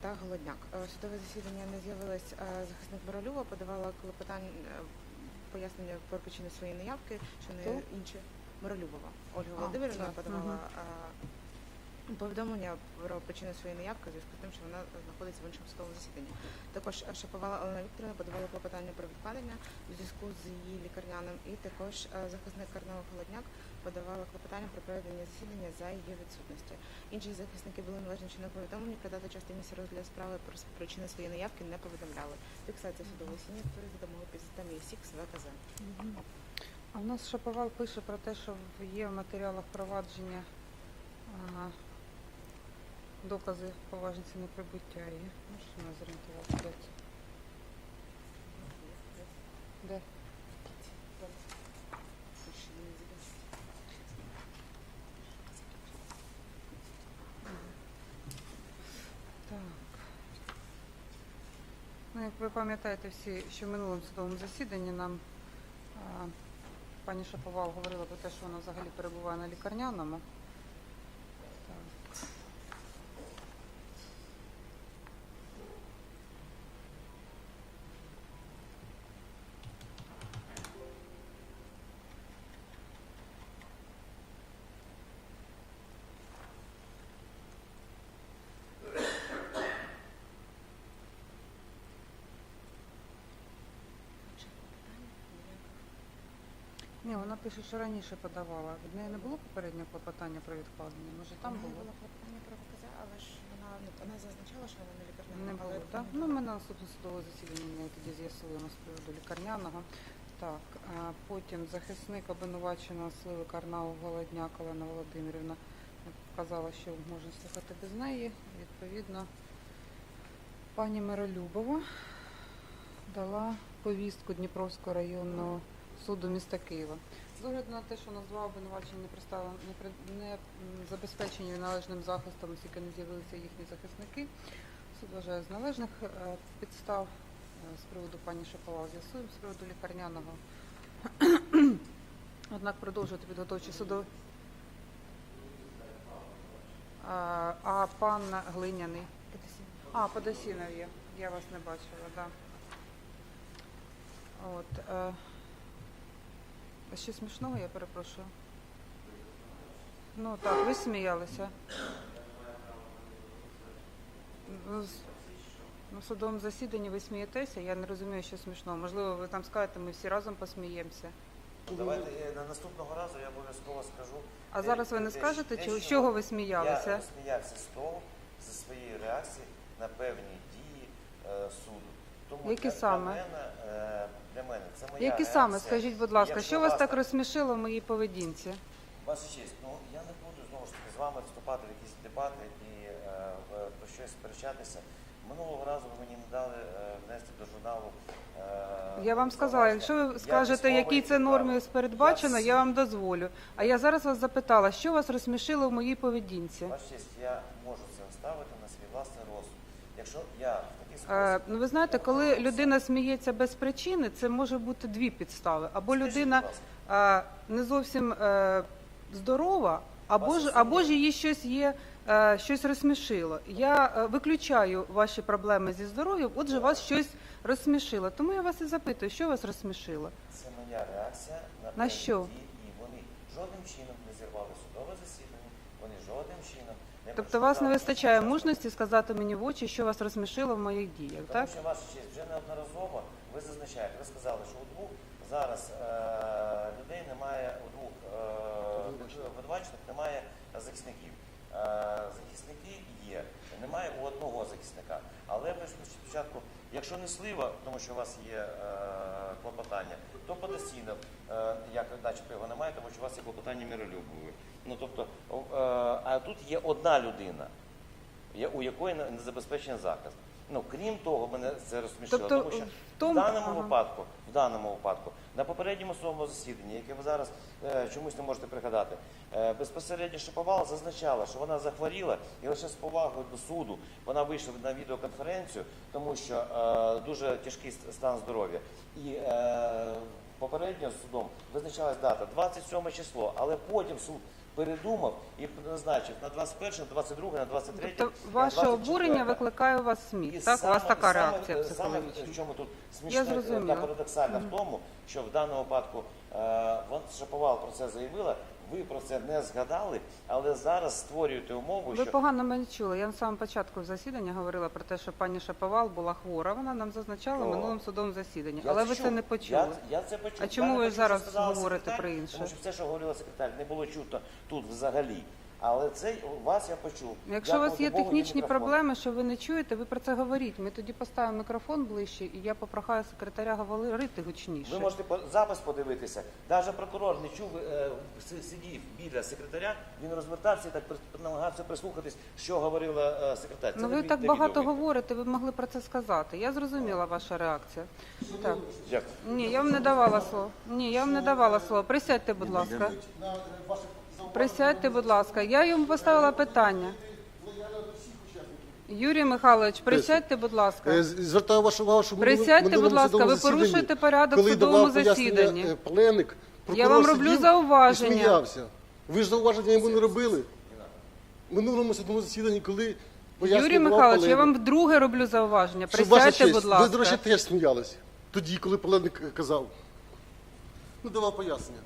та Голодняк. Е, Судове засідання не з'явилась е, захисник Боролюва, подавала клопотання е, пояснення про причини своєї неявки, що не інше інші Миролюбова. Ольга Володимирівна подавала е, повідомлення про причини своєї неявки у зв'язку з тим, що вона знаходиться в іншому судовому засіданні. Також е, Шаповала Олена Вікторівна подавала клопотання про відкладення у зв'язку з її лікарняним, і також е, захисник Карнава Холодняк подавала клопотання про проведення засідання за її відсутності. Інші захисники були належним чином повідомлені про дату частини розгляду справи про причини своєї неявки не повідомляли. Фіксація судової сім'ї створює за допомогою підсистеми СІКС ВКЗ. А в нас Шаповал пише про те, що є в матеріалах провадження ага, докази поважності неприбуття. Можеш мене зорієнтувати? Де? Де? Так. Ну, як ви пам'ятаєте всі, що в минулому судовому засіданні нам а, пані Шаповал говорила про те, що вона взагалі перебуває на лікарняному. Так. Ні, вона пише, що раніше подавала. Від неї не було попереднього клопотання про відкладення? Може там було? було клопотання про ВКЗ, але ж вона ну, вона зазначала, що вона не лікарняна. Не було, так? Ну, ми на наступне судове засідання тоді з'ясуємо з приводу лікарняного. Так, а потім захисник обвинуваченого сливи Карнау Голодняк Олена Володимирівна вказала, що можна слухати без неї. Відповідно, пані Миролюбова дала повістку Дніпровського районного суду міста Києва. З огляду на те, що назвав обвинувачення не представлено не, при- не забезпечені належним захистом, оскільки не з'явилися їхні захисники. Суд вважає з належних е, підстав е, з приводу пані Шаповал з'ясуємо, з приводу лікарняного. Однак продовжувати підготовчі. А, а пан Глиняний. А, Подосінов є. Я вас не бачила, так. Да. От, е, а ще смішного, я перепрошую. Ну так, ви сміялися. Ну, На судовому засіданні ви смієтеся, я не розумію, що смішного. Можливо, ви там скажете, ми всі разом посміємося. Давайте е, на наступного разу я обов'язково скажу. А де- зараз ви не де- скажете, чи- з чого ви сміялися? Я сміявся з того, зі своєї реакції на певні дії е, суду. Тому Які для, саме? Для мене, е, для мене це моя Які реакція. саме, скажіть, будь ласка, Якщо що вас так розсмішило в моїй поведінці? Ваша честь, ну я не буду знову ж таки з вами вступати в якісь дебати і е, про щось сперечатися. Минулого разу ви мені не дали е, внести до журналу. е, Я вам сказала, якщо ви скажете, які це норми передбачено, Я вам дозволю. А я зараз вас запитала, що вас розсмішило в моїй поведінці? Ваша честь, я можу це вставити на свій власний розсуд. Якщо я в такий Е, ну ви знаєте, коли людина сміється без причини, це може бути дві підстави. Або Скажіть, людина е, не зовсім е, здорова, або ж або ж її щось є, щось розсмішило. Я виключаю ваші проблеми зі здоров'ям, отже, вас щось розсмішило. Тому я вас і запитую, що вас розсмішило? Це моя реакція на, На що? і вони жодним чином не зірвали судове засідання, вони жодним чином не Тобто вас не вистачає мужності сказати мені в очі, що вас розсмішило в моїх діях, Тому так? що ваша честь вже неодноразово ви зазначаєте, ви сказали, що у двох зараз е, людей немає, у двох е, обвинувачених немає захисників. Е, захисники є, немає у одного захисника. Але ви ж спочатку, якщо не слива, тому що у вас є е, клопотання, то подосінов, е, як начебто його немає, тому що у вас є клопотання миролюбові. Ну тобто, е, а тут є одна людина у якої не забезпечений захист. Ну крім того, мене це розсмішило, Тобто тому що в тому- в даному ага. випадку, в даному випадку, на попередньому судовому засіданні, яке ви зараз е, чомусь не можете пригадати, е, безпосередньо Шиповал зазначала, що вона захворіла, і лише з повагою до суду вона вийшла на відеоконференцію, тому що е, дуже тяжкий стан здоров'я. І е, попередньо судом визначалась дата 27 число, але потім суд передумав і назначив на 21, на 22, на 23. Тобто на ваше 24. обурення викликає у вас І сміх, так? У вас така реакція Саме психологічна. в чому тут Я смішне зрозуміла. та парадоксальне в тому, що в даному випадку е, вон Шаповал про це заявила, ви про це не згадали, але зараз створюєте умову, Ви що погано мене чули. Я на самому початку засідання говорила про те, що пані Шаповал була хвора. Вона нам зазначала в О. минулому судовому засіданні. Але ви чув. це не почули. Я, я це почув. А чому Я ви почув, зараз говорите про інше? Тому що все, що говорила секретар, не було чуто тут взагалі. Але це у вас я почув. Якщо у вас є Богу, технічні мікрофон. проблеми, що ви не чуєте, ви про це говоріть. Ми тоді поставимо мікрофон ближче, і я попрохаю секретаря говорити гучніше. Ви можете по- запис подивитися. Навіть прокурор не чув, е, си- сидів біля секретаря, він розвертався і так прис- намагався прислухатись, що говорила е, секретар. Це Ну ви так на багато видно. говорите, ви могли про це сказати. Я зрозуміла ваша реакція. Так. Дякую. Ні, я вам не давала слово. Ні, я вам не давала слово. Присядьте, будь ласка. Присядьте, будь ласка. Я йому поставила питання. Юрій Михайлович, присядьте, будь Е, ласка. з- Звертаю вашу увагу, що в Присядьте, минулому будь ласка, судовому ви засіданні, порушуєте порядок коли в судовому давав пояснення, засіданні. е, Пленник, Я вам роблю сидів зауваження. і сміявся. Ви ж зауваження йому не робили? В минулому судовому засіданні, коли пояснення Юрій давав Михайлович, я вам вдруге роблю зауваження. Щоб ваша Присядьте, честь, будь Ви, до речі, ласка. теж сміялись. Тоді, коли Паленник казав. Ну, давав пояснення.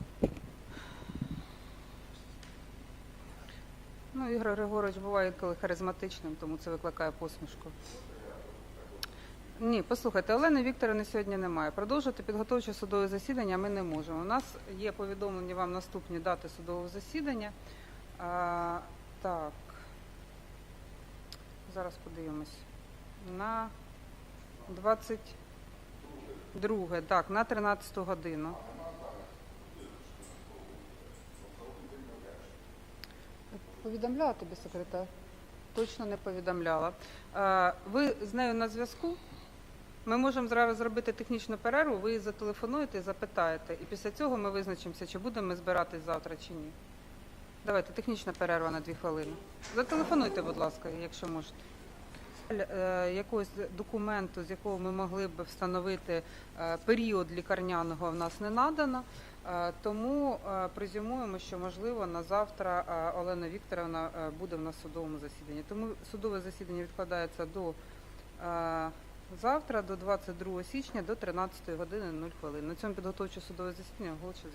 Ну, Ігор Григорович буває інколи харизматичним, тому це викликає посмішку. Ні, послухайте, Олени Вікторовни сьогодні немає. Продовжувати підготовче судове засідання ми не можемо. У нас є повідомлені вам наступні дати судового засідання. А, так. Зараз подивимось. На 22, так, на 13 годину. Повідомляла тобі секретар? Точно не повідомляла. Е, Ви з нею на зв'язку? Ми можемо зараз зробити технічну перерву, ви її зателефонуєте і запитаєте. І після цього ми визначимося, чи будемо ми збиратись завтра, чи ні. Давайте, технічна перерва на дві хвилини. Зателефонуйте, будь ласка, якщо можете. Е, Якогось документу, з якого ми могли б встановити е, період лікарняного, в нас не надано. Е, Тому презюмуємо, що можливо на завтра Олена Вікторовна буде в нас судовому засіданні. Тому судове засідання відкладається до завтра, до 22 січня, до 13 години 0 хвилин. На цьому підготовче судове засідання оголошую